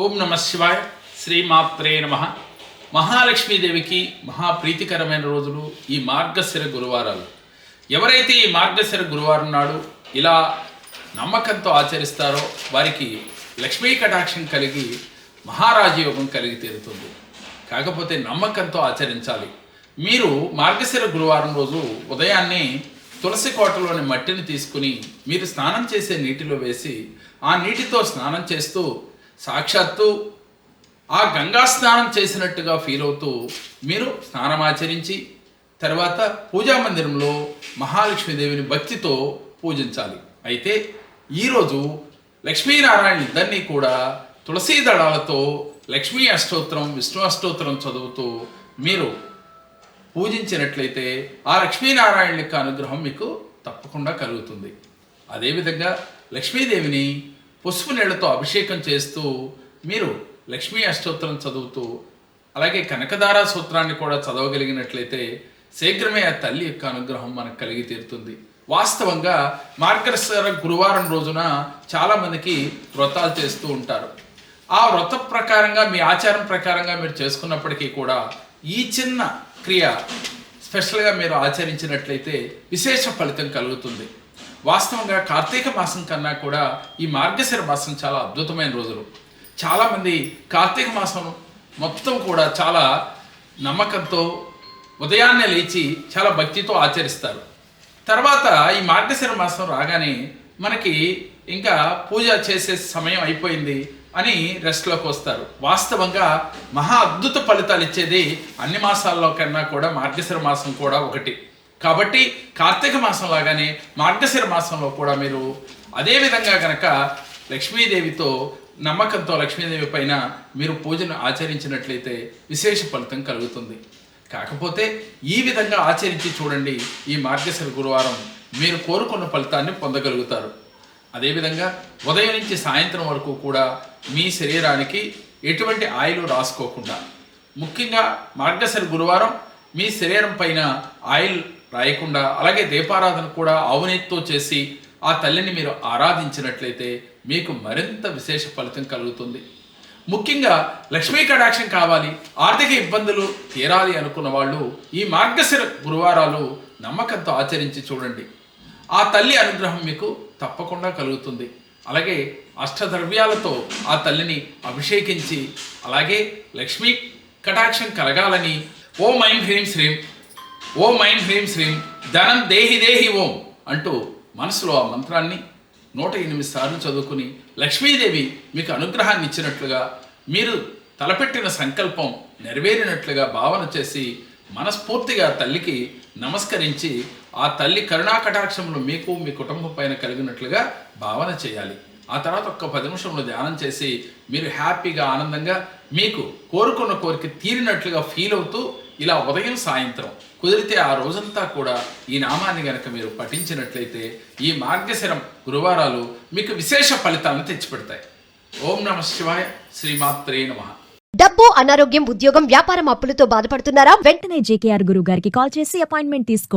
ఓం నమ శివాయ శ్రీమాత్రే నమ. మహాలక్ష్మీదేవికి మహాప్రీతికరమైన రోజులు ఈ మార్గశిర గురువారాలు. ఎవరైతే ఈ మార్గశిర గురువారం నాడు ఇలా నమ్మకంతో ఆచరిస్తారో వారికి లక్ష్మీ కటాక్షం కలిగి మహారాజయోగం కలిగి తీరుతుంది. కాకపోతే నమ్మకంతో ఆచరించాలి. మీరు మార్గశిర గురువారం రోజు ఉదయాన్నే తులసి కోటలోని మట్టిని తీసుకుని మీరు స్నానం చేసే నీటిలో వేసి ఆ నీటితో స్నానం చేస్తూ సాక్షాత్తు ఆ గంగా స్నానం చేసినట్టుగా ఫీల్ అవుతూ మీరు స్నానం ఆచరించి తర్వాత పూజా మందిరంలో మహాలక్ష్మీదేవిని భక్తితో పూజించాలి. అయితే ఈరోజు లక్ష్మీనారాయణ ఇద్దరినీ కూడా తులసీ దళాలతో లక్ష్మీ అష్టోత్తరం విష్ణు అష్టోత్తరం చదువుతూ మీరు పూజించినట్లయితే ఆ లక్ష్మీనారాయణ యొక్క అనుగ్రహం మీకు తప్పకుండా కలుగుతుంది. అదేవిధంగా లక్ష్మీదేవిని పసుపు నీళ్ళతో అభిషేకం చేస్తూ మీరు లక్ష్మీ అష్టోత్తరం చదువుతూ అలాగే కనకధారా సూత్రాన్ని కూడా చదవగలిగినట్లయితే శీఘ్రమే ఆ తల్లి యొక్క అనుగ్రహం మనకు కలిగి తీరుతుంది. వాస్తవంగా మార్గశిర గురువారం రోజున చాలామందికి వ్రతాలు చేస్తూ ఉంటారు. ఆ వ్రత ప్రకారంగా మీ ఆచారం ప్రకారంగా మీరు చేసుకున్నప్పటికీ కూడా ఈ చిన్న క్రియ స్పెషల్గా మీరు ఆచరించినట్లయితే విశేష ఫలితం కలుగుతుంది. వాస్తవంగా కార్తీక మాసం కన్నా కూడా ఈ మార్గశిర మాసం చాలా అద్భుతమైన రోజులు. చాలామంది కార్తీక మాసం మొత్తం కూడా చాలా నమ్మకంతో ఉదయాన్నే లేచి చాలా భక్తితో ఆచరిస్తారు. తర్వాత ఈ మార్గశిర మాసం రాగానే మనకి ఇంకా పూజ చేసే సమయం అయిపోయింది అని రెస్ట్లోకి వస్తారు. వాస్తవంగా మహా అద్భుత ఫలితాలు ఇచ్చేది అన్ని మాసాల్లో కన్నా కూడా మార్గశిర మాసం కూడా ఒకటి. కాబట్టి కార్తీక మాసం లాగానే మార్గశిర మాసంలో కూడా మీరు అదే విధంగా గనక లక్ష్మీదేవితో నమ్మకంతో లక్ష్మీదేవి పైన మీరు పూజను ఆచరించినట్లయితే విశేష ఫలితం కలుగుతుంది. కాకపోతే ఈ విధంగా ఆచరించి చూడండి ఈ మార్గశిర గురువారం మీరు కోరుకున్న ఫలితాన్ని పొందగలుగుతారు. అదేవిధంగా ఉదయం నుంచి సాయంత్రం వరకు కూడా మీ శరీరానికి ఎటువంటి ఆయిల్ రాసుకోకుండా ముఖ్యంగా మార్గశిర గురువారం మీ శరీరం పైన ఆయిల్ రాయకుండా అలాగే దీపారాధన కూడా ఆవునెత్తితో చేసి ఆ తల్లిని మీరు ఆరాధించినట్లయితే మీకు మరింత విశేష ఫలితం కలుగుతుంది. ముఖ్యంగా లక్ష్మీ కటాక్షం కావాలి ఆర్థిక ఇబ్బందులు తీరాలి అనుకున్న వాళ్ళు ఈ మార్గశిర గురువారాలు నమ్మకంతో ఆచరించి చూడండి. ఆ తల్లి అనుగ్రహం మీకు తప్పకుండా కలుగుతుంది. అలాగే అష్టద్రవ్యాలతో ఆ తల్లిని అభిషేకించి అలాగే లక్ష్మీ కటాక్షం కలగాలని ఓం ఐం హ్రీం శ్రీం ఓం ఐం హ్రీం శ్రీం ధనం దేహి దేహి ఓం అంటూ మనసులో ఆ మంత్రాన్ని నూట ఎనిమిది సార్లు చదువుకుని లక్ష్మీదేవి మీకు అనుగ్రహాన్ని ఇచ్చినట్లుగా మీరు తలపెట్టిన సంకల్పం నెరవేరినట్లుగా భావన చేసి మనస్ఫూర్తిగా తల్లికి నమస్కరించి ఆ తల్లి కరుణాకటాక్షములు మీకు మీ కుటుంబం పైన కలిగినట్లుగా భావన చేయాలి. ఆ తర్వాత ఒక్క పది నిమిషంలో ధ్యానం చేసి మీరు హ్యాపీగా ఆనందంగా మీకు కోరుకున్న కోరిక తీరినట్లుగా ఫీల్ అవుతూ ఇలా ఉదయం సాయంత్రం కుదిరితే ఆ రోజంతా కూడా ఈ నామాన్ని గనక మీరు పఠించినట్లయితే ఈ మార్గశిరం గురువారాలు మీకు విశేష ఫలితాలను తెచ్చిపెడతాయి. ఓం నమ శివాయ శ్రీమాత్రే నమ. డబ్బు అనారోగ్యం ఉద్యోగం వ్యాపారం అప్పులతో బాధపడుతున్నారా? వెంటనే జేకేఆర్ గురువు గారికి కాల్ చేసి అపాయింట్మెంట్ తీసుకోండి.